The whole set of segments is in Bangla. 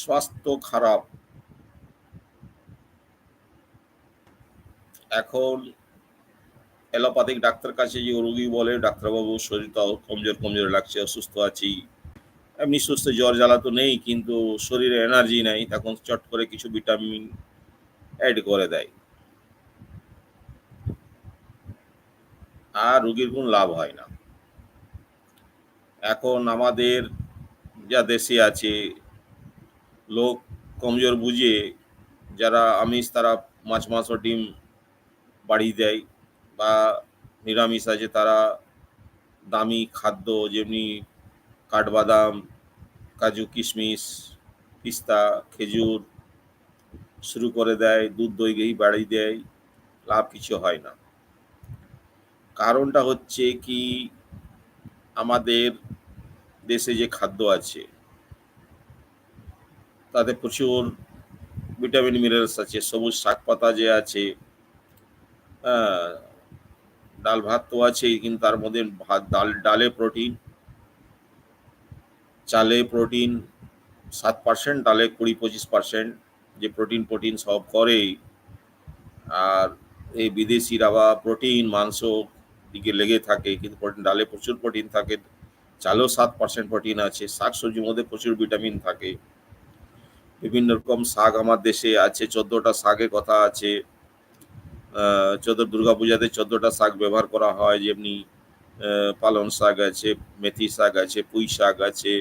স্বাস্থ্য খারাপ। এখন অ্যালোপ্যাথিক ডাক্তার কাছে যে রোগী বলে, ডাক্তারবাবু শরীরটা কমজোর কমজোর লাগছে, অসুস্থ আছি। এমনি সুস্থ, জ্বর জ্বালা তো নেই, কিন্তু শরীরে এনার্জি নেই তখন চট করে কিছু ভিটামিন অ্যাড করে দেয়। আর রুগীর কোনো লাভ হয় না। এখন আমাদের যা দেশে আছে লোক কমজোর বুঝে যারা আমিষ তারা মাছ মাংস ডিম বাড়িয়ে দেয় বা নিরামিষ আছে তারা দামি খাদ্য যেমনি কাঠবাদাম, কাজু কিশমিশ, পিস্তা, খেজুর শুরু করে দেয়, দুধ, দই, ঘি বাড়িয়ে দেয়, লাভ কিছু হয় না। কারণটা হচ্ছে কি, আমাদের দেশে যে খাদ্য আছে তাতে প্রচুর ভিটামিন মিনারেলস আছে সবুজ শাক পাতা যে আছে হ্যাঁ, ডাল ভাত তো আছেই কিন্তু তার মধ্যে ভাত ডাল ডালে প্রোটিন চালে প্রোটিন সাত পার্সেন্ট ডালে কুড়ি পঁচিশ পার্সেন্ট যে প্রোটিন প্রোটিন সব করেই। আর এই বিদেশিরা বা প্রোটিন মাংস দিকে লেগে থাকে কিন্তু প্রোটিন ডালে প্রচুর প্রোটিন থাকে চালেও সাত পার্সেন্ট প্রোটিন আছে শাক সবজির মধ্যে প্রচুর ভিটামিন থাকে। বিভিন্ন রকম শাক আমার দেশে আছে, চোদ্দোটা শাকের কথা আছে। চোদ্দ দুর্গা পূজাতে চোদ্দোটা শাক ব্যবহার করা হয়, যেমনি পালং শাক আছে, মেথি শাক আছে, পুঁই শাক আছে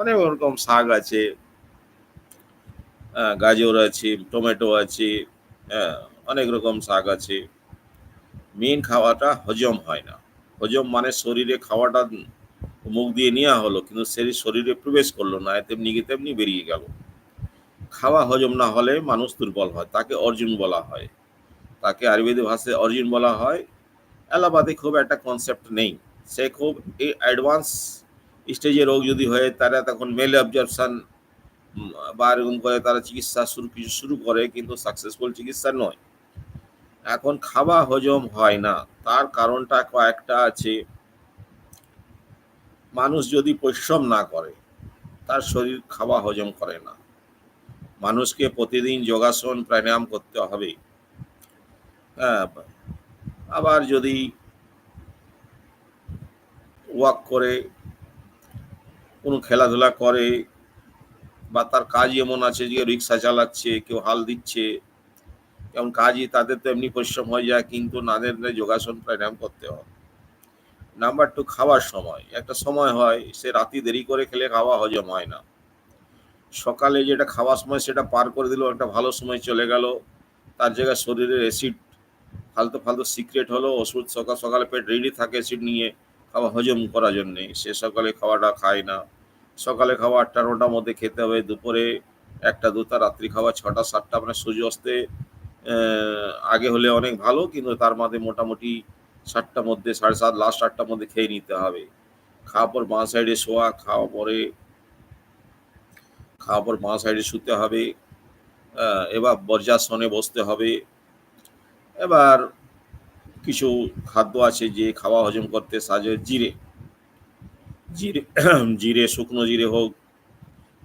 অনেক রকম শাক আছে। গাজর আছে, টমেটো আছে অনেক রকম শাক আছে। মেন খাওয়াটা হজম হয় না। হজম মানে শরীরে খাওয়াটা মুখ দিয়ে নেওয়া হলো, কিন্তু শরীর শরীরে প্রবেশ করল না তেমনি গিয়ে তেমনি বেরিয়ে গেল। খাওয়া হজম না হলে মানুষ দুর্বল হয়, তাকে অর্জুন বলা হয়। তাকে আয়ুর্বেদিক ভাষায় অর্জুন বলা হয়। অ্যালোপ্যাথি খুব একটা কনসেপ্ট নেই। সে খুব এই অ্যাডভান্স স্টেজে রোগ যদি হয়, তারা তখন মেল অবজারপশন বা এরকম করে তারা চিকিৎসা শুরু, কিছু শুরু করে, কিন্তু সাকসেসফুল চিকিৎসা নয়। এখন খাওয়া হজম হয় না। তার কারণটা কয়েকটা আছে। মানুষ যদি পরিশ্রম না করে, তার শরীর খাওয়া হজম করে না। মানুষকে প্রতিদিন যোগাসন, প্রাণায়াম করতে হবে। হ্যাঁ আবার যদি ওয়াক করে, কোনো খেলাধুলা করে, বা তার কাজ এমন আছে যে রিক্সা চালাচ্ছে, কেউ হাল দিচ্ছে, যেমন কাজই তাদের তো এমনি পরিশ্রম হয়ে যায়, কিন্তু নাদের যোগাসন, প্রাণায়াম করতে হয় নাম্বার টু, খাওয়ার সময়। একটা সময় হয়, সে রাতি দেরি করে খেলে খাওয়া হজম হয় না। সকালে যেটা খাওয়ার সময় সেটা পার করে দিল, একটা ভালো সময় চলে গেল। তার জায়গায় শরীরের অ্যাসিড ফালতু ফালতু সিক্রেট হলো, ওষুধ সকাল সকালে পেট রেডি থাকে অ্যাসিড নিয়ে খাওয়া হজম করার জন্যে। সে সকালে খাওয়াটা খায় না। সকালে খাওয়া আটটা, নটার মধ্যে খেতে হবে। দুপুরে একটা, দুটা, রাত্রি খাওয়া ছটা, সাতটা মানে সূর্য আগে হলে অনেক ভালো, কিন্তু তার মধ্যে মোটামুটি সাতটার মধ্যে, সাড়ে সাত লাস্ট আটটার মধ্যে খেয়ে নিতে হবে। খাওয়ার পর বাঁ সাইডে শোয়া খাওয়া পরে, খাওয়ার পর বাঁ সাইডে শুতে হবে। এবার বর্জাসনে বসতে হবে। এবার কিছু খাদ্য আছে যে খাওয়া হজম করতে সাজে জিরে। জিরে জিরে, শুকনো জিরে হোক,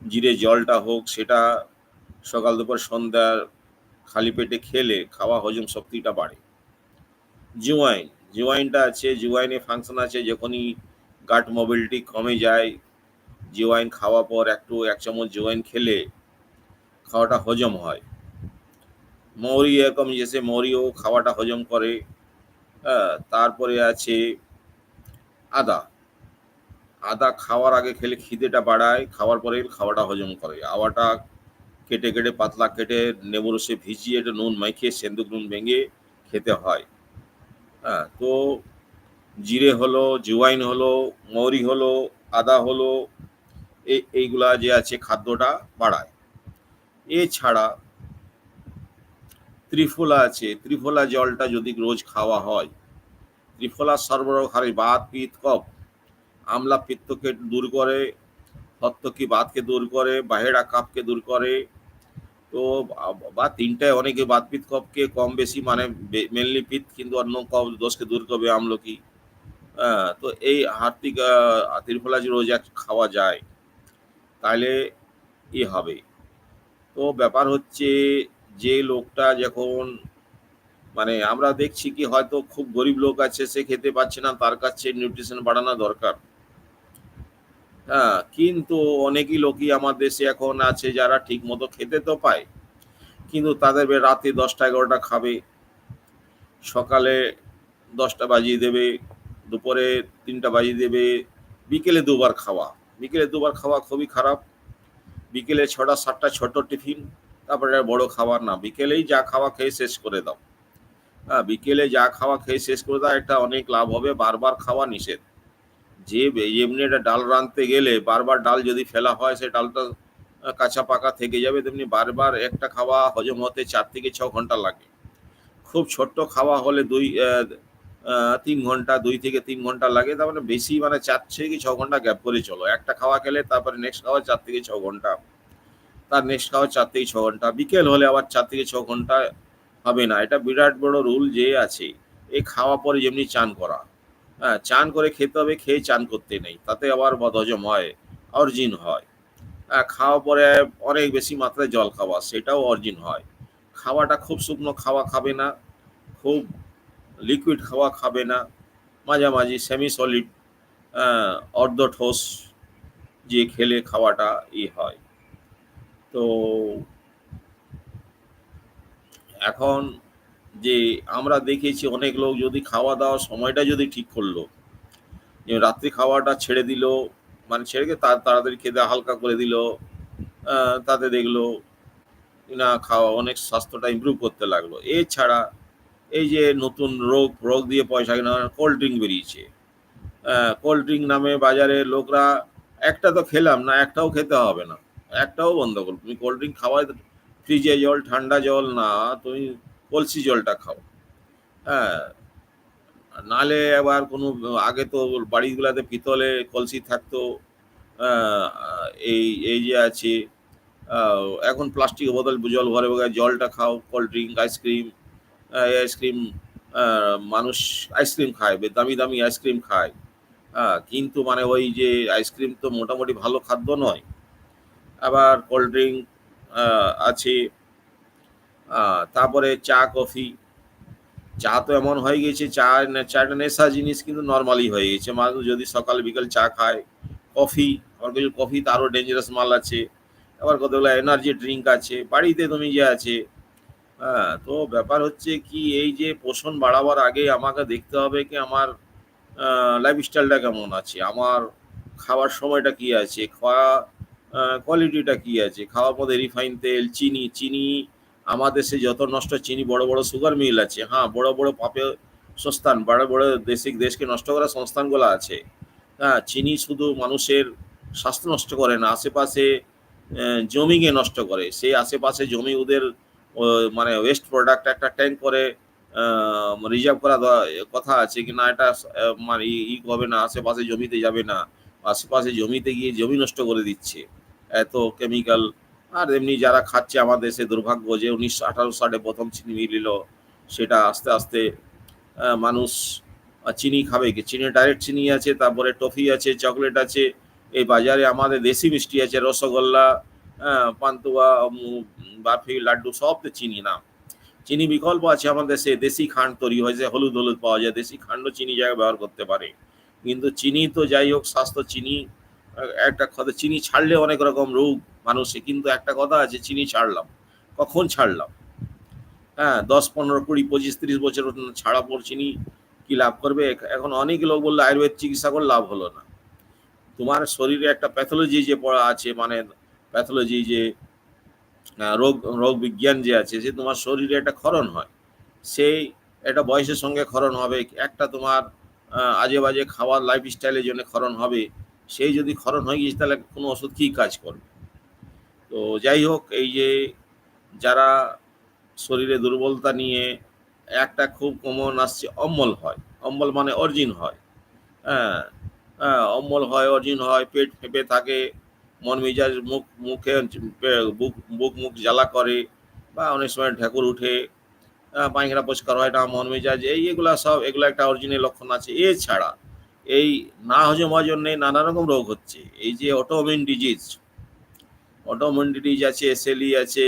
জিরে জলটা হোক, সেটা সকাল দুপুর সন্ধ্যার খালি পেটে খেলে খাওয়া হজম শক্তিটা বাড়ে। জুয়াইন জুয়াইনটা আছে, জিওয়াইনে ফাংশন আছে, যখনই গাট মোবিলিটি কমে যায়, জিওয়াইন খাওয়া পর একটু এক চামচ জুয়াইন খেলে খাওয়াটা হজম হয়। মৌরি এরকম যেসে মৌরিও খাওয়াটা হজম করে। তারপরে আছে আদা। আদা খাওয়ার আগে খেলে খিদেটা বাড়ায়, খাওয়ার পরে খাওয়াটা হজম করে। আওয়াটা কেটে কেটে, পাতলা কেটে নেবু রসে ভিজিয়ে এটা নুন মাখিয়ে, সেন্দুক নুন ভেঙে খেতে হয়। হ্যাঁ তো জিরে হলো জুয়াইন হলো, মৌরি হলো, আদা হলো এই এইগুলা যে আছে খাদ্যটা বাড়ায়। এছাড়া ত্রিফলা আছে, ত্রিফলা জলটা যদি রোজ খাওয়া হয়, ত্রিফলা সর্বরোগহারী বাত পিত কফ আমলা পিত্তকে দূর করে হত্তকি বাতকে দূর করে, বাহেড়া কাপকে দূর করে তো বা- তিনটায় অনেকে বাত পিত কফকে কম বেশি মানে মেনলি পিত কিন্তু অন্য কফ দোষকে দূর করবে আমলকি। হ্যাঁ, তো এই হার্দিক ত্রিফলা যে রোজ খাওয়া যায় তাহলে ই হবে। তো ব্যাপার হচ্ছে যে লোকটা যখন মানে আমরা দেখছি কি হয়তো খুব গরিব লোক আছে সে খেতে পাচ্ছে না তার কাছে নিউট্রিশন বাড়ানো দরকার। হ্যাঁ কিন্তু অনেকই লোকই আমার দেশে এখন আছে যারা ঠিক মতো খেতে তো পায়, কিন্তু তাদের রাতে দশটা এগারোটা খাবে, সকালে দশটা বাজিয়ে দেবে, দুপুরে তিনটা বাজিয়ে দেবে, বিকেলে দুবার খাওয়া। বিকেলে দুবার খাওয়া খুবই খারাপ। বিকেলে ছটা, সাতটা ছোট টিফিন, তারপরে বড় খাবার না। বিকেলেই যা খাওয়া খেয়ে শেষ করে দাও। হ্যাঁ বিকেলে যা খাওয়া খেয়ে শেষ করে দাও, একটা অনেক লাভ হবে। বারবার খাওয়া নিষেধ। যে এমনি একটা ডাল রাঁধতে গেলে বারবার ডাল যদি ফেলা হয়, সে ডালটা কাঁচা পাকা থেকে যাবে, তেমনি বারবার একটা খাওয়া হজম হতে চার থেকে ছ ঘণ্টা লাগে। খুব ছোট্ট খাওয়া হলে দুই তিন ঘণ্টা, দুই থেকে তিন ঘণ্টা লাগে, তার মানে বেশি মানে চার থেকে ছ ঘণ্টা গ্যাপ করে চলো। একটা খাওয়া খেলে তারপরে নেক্সট খাওয়া চার থেকে ছ ঘণ্টা। তার নেক্সট খাওয়া চার থেকে ছ ঘণ্টা। বিকেল হলে আবার চার থেকে ছ ঘণ্টা হবে না। এটা বিরাট বড় রুল যে আছে। এই খাওয়া পরে যেমনি চান করা। হ্যাঁ চান করে খেতে হবে, খেয়ে চান করতে নেই। তাতে আবার বদহজম হয়, অর্জিন হয়। হ্যাঁ খাওয়া পরে অনেক বেশি মাত্রায় জল খাওয়া, সেটাও অর্জিন হয়। খাওয়াটা খুব শুকনো খাওয়া খাবে না, খুব লিকুইড খাওয়া খাবে না। মাঝামাঝি সেমি সলিড অর্ধ ঠোস যে খেলে খাওয়াটা ই হয়। তো এখন যে আমরা দেখেছি অনেক লোক যদি খাওয়া দাওয়ার সময়টা যদি ঠিক করল রাত্রি খাওয়াটা ছেড়ে দিল মানে ছেড়ে তার, তাড়াতাড়ি খেতে হালকা করে দিল তাতে দেখল না খাওয়া অনেক স্বাস্থ্যটা ইমপ্রুভ করতে লাগল। এছাড়া এই যে নতুন রোগ রোগ দিয়ে পয়সা কেনা কোল্ড ড্রিঙ্ক বেরিয়েছে। কোল্ড ড্রিঙ্ক নামে বাজারে লোকরা, একটা তো খেলাম না, একটাও খেতে হবে না, একটাও বন্ধ করো। তুমি কোল্ড ড্রিঙ্ক খাওয়াই ফ্রিজে জল, ঠান্ডা জল না, তুমি কলসি জলটা খাও। হ্যাঁ নালে আবার কোনো, আগে তো বাড়িগুলোতে পিতলে কলসি থাকতো এই এই যে আছে এখন প্লাস্টিক বোতল, জল ভরে ভরে জলটা খাও cold drink ice cream ice cream মানুষ আইসক্রিম খায় দামি দামি আইসক্রিম খায়। হ্যাঁ কিন্তু মানে ওই যে আইসক্রিম তো মোটামুটি ভালো খাদ্য নয়। আবার কোল্ড ড্রিঙ্ক আছে তারপরে চা, কফি। চা তো এমন হয়ে গেছে, চা চাটা নেশা জিনিস কিন্তু নর্মালি হয়ে গেছে। মানুষ যদি সকাল, বিকাল চা খায়, কফি, আবার কিছু কফি তারও ডেঞ্জারাস মাল আছে। আবার কতগুলো এনার্জি ড্রিঙ্ক আছে, বাড়িতে তুমি যে আছে হ্যাঁ তো ব্যাপার হচ্ছে কি, এই যে পোষণ বাড়াবার আগে আমাকে দেখতে হবে কি আমার লাইফস্টাইলটা কেমন আছে, আমার খাওয়ার সময়টা কি আছে, খাওয়া কোয়ালিটিটা কি আছে। খাওয়ার মধ্যে রিফাইন তেল, চিনি চিনি আমার দেশে যত নষ্ট চিনি, বড় বড় সুগার মিল আছে হ্যাঁ বড় বড় পাপে সংস্থান, বড় বড় দেশিক দেশকে নষ্ট করা সংস্থানগুলো আছে। হ্যাঁ চিনি শুধু মানুষের স্বাস্থ্য নষ্ট করে না, আশেপাশে জমিকে নষ্ট করে। সেই আশেপাশে জমি ওদের মানে ওয়েস্ট প্রোডাক্ট একটা ট্যাঙ্ক করে রিজার্ভ করা কথা আছে কি না, এটা মানে ই হবে না, আশেপাশে জমিতে যাবে না, আশেপাশে জমিতে গিয়ে জমি নষ্ট করে দিচ্ছে। এত কেমিক্যাল আর এমনি যারা খাচ্ছে আমাদের দেশে দুর্ভাগ্য যে উনিশশো আঠারো সালে প্রথম চিনি মিলিল, সেটা আস্তে আস্তে মানুষ চিনি খাবে কি? চিনি ডাইরেক্ট চিনি আছে, তারপরে টফি আছে চকলেট আছে, এই বাজারে আমাদের দেশি মিষ্টি আছে, রসগোল্লা পান্তুয়া বার্ফি লাড্ডু সব তো চিনি না চিনি বিকল্প আছে আমাদের দেশে দেশি খান্ড তৈরি হয়েছে হলুদ হলুদ পাওয়া যায়, দেশি খান্ডও চিনি জায়গায় ব্যবহার করতে পারে। কিন্তু চিনি তো যাই হোক, স্বাস্থ্য চিনি একটা কথা, চিনি ছাড়লে অনেক রকম রোগ মানুষে, কিন্তু একটা কথা আছে, চিনি ছাড়লাম। কখন ছাড়লাম? হ্যাঁ দশ, পনেরো, কুড়ি, পঁচিশ, তিরিশ বছর ছাড়া পর চিনি কি লাভ করবে? এখন অনেক লোক বলল, আয়ুর্বেদ চিকিৎসা করে লাভ হলো না। তোমার শরীরে একটা প্যাথোলজি যে পড়া আছে মানে প্যাথোলজি যে রোগ রোগ বিজ্ঞান যে আছে, সে তোমার শরীরে একটা ক্ষরণ হয়। সেই একটা বয়সের সঙ্গে ক্ষরণ হবে, একটা তোমার আজে বাজে খাওয়ার লাইফস্টাইলের জন্য ক্ষরণ হবে। সেই যদি ক্ষরণ হয়ে গিয়েছে, তাহলে কোনো ওষুধ কী কাজ করবে? তো যাই হোক, এই যে যারা শরীরে দুর্বলতা নিয়ে একটা খুব কমন আসছে, অম্বল হয়। অম্বল মানে অর্জিন হয়। হ্যাঁ হ্যাঁ অম্বল হয়, অর্জিন হয়, পেট ফেপে থাকে, মন মেজাজ, মুখ, মুখে বুক বুক মুখ জ্বালা করে, বা অনেক সময় ঢেকুর উঠে পায়খানা পরিষ্কার হয় না মন মেজাজ, এই এগুলা সব, এগুলো একটা অরিজিনাল লক্ষণ আছে। এছাড়া এই না হজম জন্যে নানা রকম রোগ হচ্ছে। এই যে অটোমিন ডিজিজ অটোমন্ডিটিজ আছে এসএলই আছে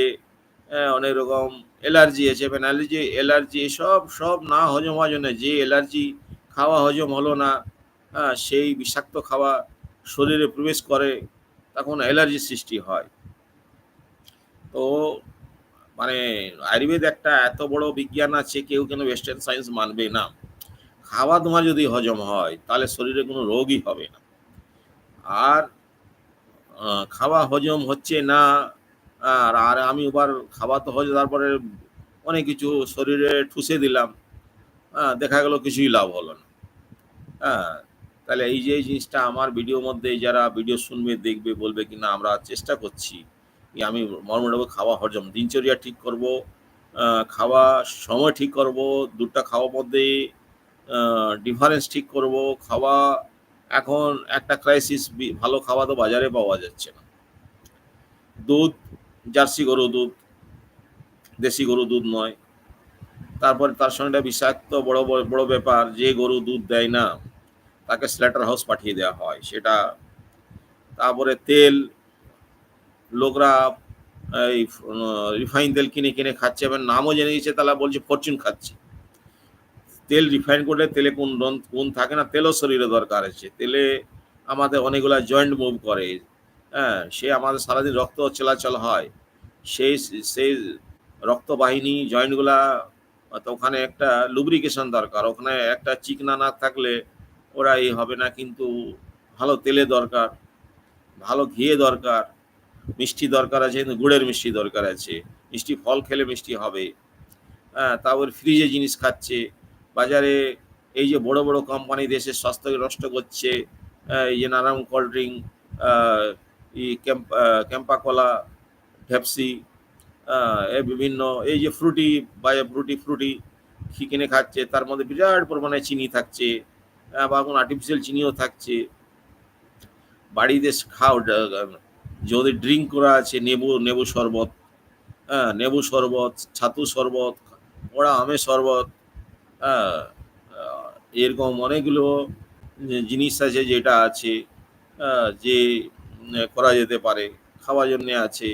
হ্যাঁ, অনেক রকম অ্যালার্জি আছে অ্যালার্জি অ্যালার্জি সব সব না হজম জন্য যে অ্যালার্জি খাওয়া হজম হলো না হ্যাঁ, সেই বিষাক্ত খাওয়া শরীরে প্রবেশ করে তখন অ্যালার্জি সৃষ্টি হয়। তো মানে আয়ুর্বেদ একটা এত বড় বিজ্ঞান আছে কেউ কেন ওয়েস্টার্ন সায়েন্স মানবে না। খাওয়া তোমার যদি হজম হয়, তাহলে শরীরে কোনো রোগই হবে না। আর খাওয়া হজম হচ্ছে না, আর আর আমি এবার খাওয়া তো হজম তারপরে অনেক কিছু শরীরে ঠুসে দিলাম হ্যাঁ দেখা গেল কিছুই লাভ হলো না। হ্যাঁ তাহলে এই যে জিনিসটা আমার ভিডিওর মধ্যে যারা ভিডিও শুনবে, দেখবে, বলবে কি না, আমরা চেষ্টা করছি কি আমি মর্মটাকে খাওয়া হজম, দিনচর্যা ঠিক করব খাওয়া সময় ঠিক করব দুটা খাওয়ার মধ্যে ডিফারেন্স ঠিক করব, খাওয়া, এখন একটা ক্রাইসিস ভালো খাওয়া তো বাজারে পাওয়া যাচ্ছে না। দুধ, জার্সি গরু দুধ, দেশি গরু দুধ নয়। তারপরে তার সঙ্গে একটা বিষাক্ত বড় বড় ব্যাপার, যে গরু দুধ দেয় না, তাকে স্ল্যাটার হাউস পাঠিয়ে দেওয়া হয়, সেটা তারপরে তেল, লোকরা এই রিফাইন তেল কিনে কিনে খাচ্ছে, এবার নামও জেনে গেছে তারা বলছে ফরচুন খাচ্ছে। তেল রিফাইন করলে তেলে কোন কোন থাকে না, তেলও শরীরে দরকার আছে। তেলে আমাদের অনেকগুলা জয়েন্ট মুভ করে। হ্যাঁ সে আমাদের সারাদিন রক্ত চলাচল হয়। সেই সেই রক্তবাহিনী জয়েন্টগুলা তো ওখানে একটা লুব্রিকেশন দরকার। ওখানে একটা চিকনা না থাকলে ওরা এই হবে না, কিন্তু ভালো তেলে দরকার, ভালো ঘিয়ে দরকার, মিষ্টি দরকার আছে, কিন্তু গুড়ের মিষ্টি দরকার আছে। মিষ্টি ফল খেলে মিষ্টি হবে। হ্যাঁ তারপর ফ্রিজে জিনিস খাচ্ছে। বাজারে এই যে বড় বড় কোম্পানি দেশের স্বাস্থ্যকে নষ্ট করছে এই যে নানান কোল্ড ড্রিঙ্ক এই ক্যাম্প ভ্যাপসি এই বিভিন্ন, এই যে ফ্রুটি বা ফ্রুটি ফ্রুটি কিনে খাচ্ছে, তার মধ্যে বিরাট পরিমাণে চিনি থাকছে বা কোনো আর্টিফিশিয়াল চিনিও থাকছে। বাড়িতে খাও যদি ড্রিঙ্ক করা আছে, নেবু নেবু শরবত হ্যাঁ নেবু শরবত, ছাতু শরবত ওরা আমের শরবত এরকম অনেকগুলো জিনিস আছে যেটা আছে যে করা যেতে পারে, খাওয়ার জন্য আছে।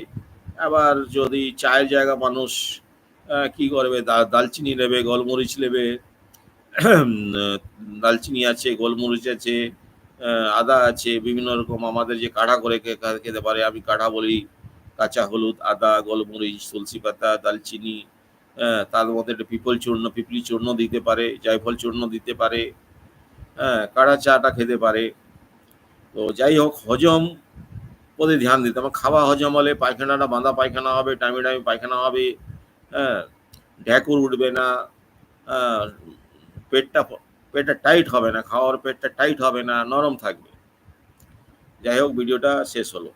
আবার যদি চায়ের জায়গা মানুষ কি করবে? দালচিনি নেবে, গোলমরিচ নেবে দালচিনি আছে, গোলমরিচ আছে আদা আছে, বিভিন্ন রকম আমাদের যে কাঢ়া করে খেতে পারে, আমি কাঢ়া বলি, কাঁচা হলুদ, আদা, গোলমরিচ, তুলসী পাতা, দালচিনি হ্যাঁ তার মধ্যে একটা পিপল চূর্ণ পিপলি চূর্ণ দিতে পারে জায়ফল চূর্ণ দিতে পারে হ্যাঁ কাড়া চাটা খেতে পারে। তো যাই হোক হজম প্রতি ধ্যান দিতে হবে। খাওয়া হজম হলে পায়খানাটা বাঁধা পায়খানা হবে টাইমে টাইমে পায়খানা হবে হ্যাঁ ঢ্যাকুর উঠবে না হ্যাঁ, পেটটা পেটটা টাইট হবে না খাওয়ার পেটটা টাইট হবে না নরম থাকবে। যাই হোক ভিডিওটা শেষ হলো।